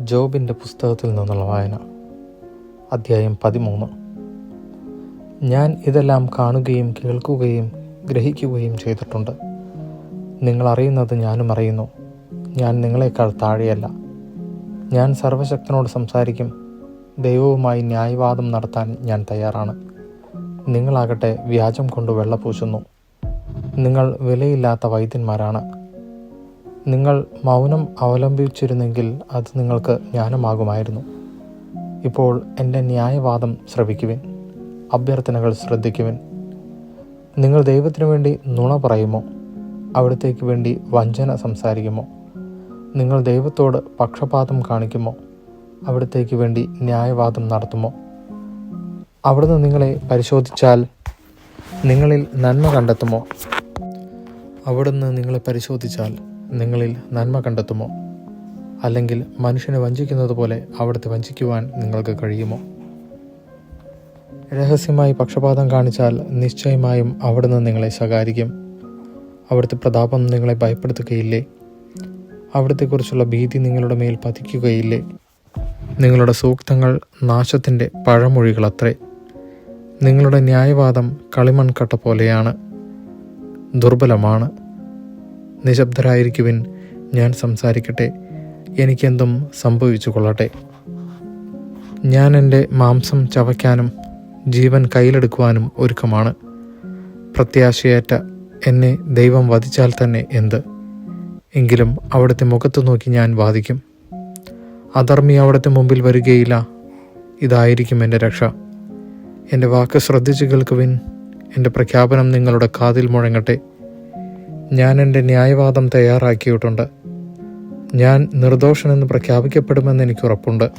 ജോബിന്റെ പുസ്തകത്തിൽ നിന്നുള്ള വായന. അധ്യായം പതിമൂന്ന്. ഞാൻ ഇതെല്ലാം കാണുകയും കേൾക്കുകയും ഗ്രഹിക്കുകയും ചെയ്തിട്ടുണ്ട്. നിങ്ങൾ അറിയുന്നത് ഞാനും അറിയുന്നു. ഞാൻ നിങ്ങളെക്കാൾ താഴെയല്ല. ഞാൻ സർവശക്തനോട് സംസാരിക്കും. ദൈവവുമായി ന്യായവാദം നടത്താൻ ഞാൻ തയ്യാറാണ്. നിങ്ങളാകട്ടെ വ്യാജം കൊണ്ട് വെള്ള വെള്ളപൂശുന്നു. നിങ്ങൾ വിലയില്ലാത്ത വൈദ്യന്മാരാണ്. നിങ്ങൾ മൗനം അവലംബിച്ചിരുന്നെങ്കിൽ അത് നിങ്ങൾക്ക് ജ്ഞാനമാകുമായിരുന്നു. ഇപ്പോൾ എന്റെ ന്യായവാദം ശ്രവിക്കുവിൻ അഭ്യർത്ഥനകൾ ശ്രദ്ധിക്കുവിൻ. നിങ്ങൾ ദൈവത്തിനു വേണ്ടി നുണ പറയുമോ? അവിടത്തേക്ക് വേണ്ടി വഞ്ചന സംസാരിക്കുമോ? നിങ്ങൾ ദൈവത്തോട് പക്ഷപാതം കാണിക്കുമോ? അവിടത്തേക്ക് വേണ്ടി ന്യായവാദം നടത്തുമോ? അവിടുന്ന് നിങ്ങളെ പരിശോധിച്ചാൽ നിങ്ങളിൽ നന്മ കണ്ടെത്തുമോ? അവിടുന്ന് നിങ്ങളെ പരിശോധിച്ചാൽ നിങ്ങളിൽ നന്മ കണ്ടെത്തുമോ? അല്ലെങ്കിൽ മനുഷ്യനെ വഞ്ചിക്കുന്നത് പോലെ അവിടുത്തെ വഞ്ചിക്കുവാൻ നിങ്ങൾക്ക് കഴിയുമോ? രഹസ്യമായി പക്ഷപാതം കാണിച്ചാൽ നിശ്ചയമായും അവിടുന്ന് നിങ്ങളെ ശകാരിക്കും. അവിടുത്തെ പ്രതാപം നിങ്ങളെ ഭയപ്പെടുത്തുകയില്ലേ? അവിടത്തെക്കുറിച്ചുള്ള ഭീതി നിങ്ങളുടെ മേൽ പതിക്കുകയില്ലേ? നിങ്ങളുടെ സൂക്തങ്ങൾ നാശത്തിന്റെ പഴമൊഴികളത്രേ. നിങ്ങളുടെ ന്യായവാദം കളിമൺകട്ട പോലെയാണ്. ദുർബലമാണ്. നിശബ്ദരായിരിക്കുവിൻ. ഞാൻ സംസാരിക്കട്ടെ. എനിക്കെന്തും സംഭവിച്ചു കൊള്ളട്ടെ ഞാൻ എന്റെ മാംസം ചവയ്ക്കാനും ജീവൻ കയ്യിലെടുക്കുവാനും ഒരുക്കമാണ്. പ്രത്യാശയേറ്റ എന്നെ ദൈവം വധിച്ചാൽ തന്നെ എന്ത്? എങ്കിലും അവിടുത്തെ മുഖത്ത് നോക്കി ഞാൻ വാദിക്കും. അധർമ്മി അവിടുത്തെ മുമ്പിൽ വരികയില്ല. ഇതായിരിക്കും എന്റെ രക്ഷ. എന്റെ വാക്ക് ശ്രദ്ധിച്ചു കേൾക്കുവിൻ. എന്റെ പ്രഖ്യാപനം നിങ്ങളുടെ കാതിൽ മുഴങ്ങട്ടെ. ഞാൻ എന്റെ ന്യായവാദം തയ്യാറാക്കിയിട്ടുണ്ട്. ഞാൻ നിർദോഷനെന്ന് പ്രഖ്യാപിക്കപ്പെടുമെന്ന് എനിക്ക് ഉറപ്പുണ്ട്.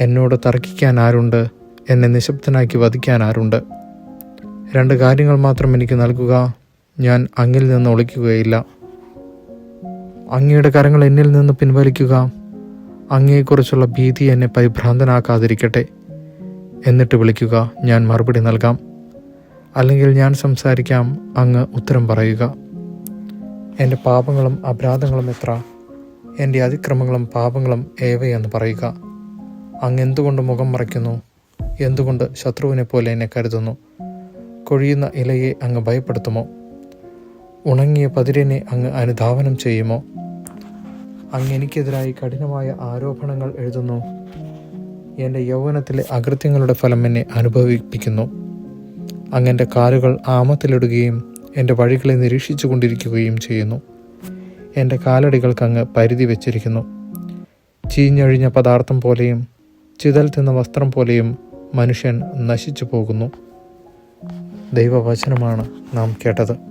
എന്നോട് തർക്കിക്കാൻ ആരുണ്ട്? എന്നെ നിശബ്ദനാക്കി വധിക്കാൻ ആരുണ്ട്? രണ്ട് കാര്യങ്ങൾ മാത്രം എനിക്ക് നൽകുക. ഞാൻ അങ്ങിൽ നിന്ന് ഒളിക്കുകയില്ല. അങ്ങയുടെ കരങ്ങൾ എന്നിൽ നിന്ന് പിൻവലിക്കുക. അങ്ങയെക്കുറിച്ചുള്ള ഭീതി എന്നെ പരിഭ്രാന്തനാക്കാതിരിക്കട്ടെ. എന്നിട്ട് വിളിക്കുക. ഞാൻ മറുപടി നൽകാം. അല്ലെങ്കിൽ ഞാൻ സംസാരിക്കാം അങ്ങ് ഉത്തരം പറയുക. എന്റെ പാപങ്ങളും അപരാധങ്ങളും എത്ര? എന്റെ അതിക്രമങ്ങളും പാപങ്ങളും ഏവയെന്ന് പറയുക. അങ്ങ് എന്തുകൊണ്ട് മുഖം മറയ്ക്കുന്നു? എന്തുകൊണ്ട് ശത്രുവിനെ പോലെ എന്നെ കരുതുന്നു? കൊഴിയുന്ന ഇലയെ അങ്ങ് ഭയപ്പെടുത്തുമോ? ഉണങ്ങിയ പതിരിനെ അങ്ങ് അനുധാവനം ചെയ്യുമോ? അങ്ങ് എനിക്കെതിരായി കഠിനമായ ആരോപണങ്ങൾ എഴുതുന്നു. എന്റെ യൗവനത്തിലെ അകൃത്യങ്ങളുടെ ഫലം എന്നെ അനുഭവിപ്പിക്കുന്നു. അങ്ങന്റെ കാലുകൾ ആമത്തിലിടുകയും എന്റെ വഴികളെ നിരീക്ഷിച്ചു കൊണ്ടിരിക്കുകയും ചെയ്യുന്നു. എന്റെ കാലടികൾക്ക് അങ്ങ് പരിധി വെച്ചിരിക്കുന്നു. ചീഞ്ഞഴിഞ്ഞ പദാർത്ഥം പോലെയും ചിതൽ തിന്ന വസ്ത്രം പോലെയും മനുഷ്യൻ നശിച്ചു പോകുന്നു ദൈവവചനമാണ് നാം കേട്ടത്.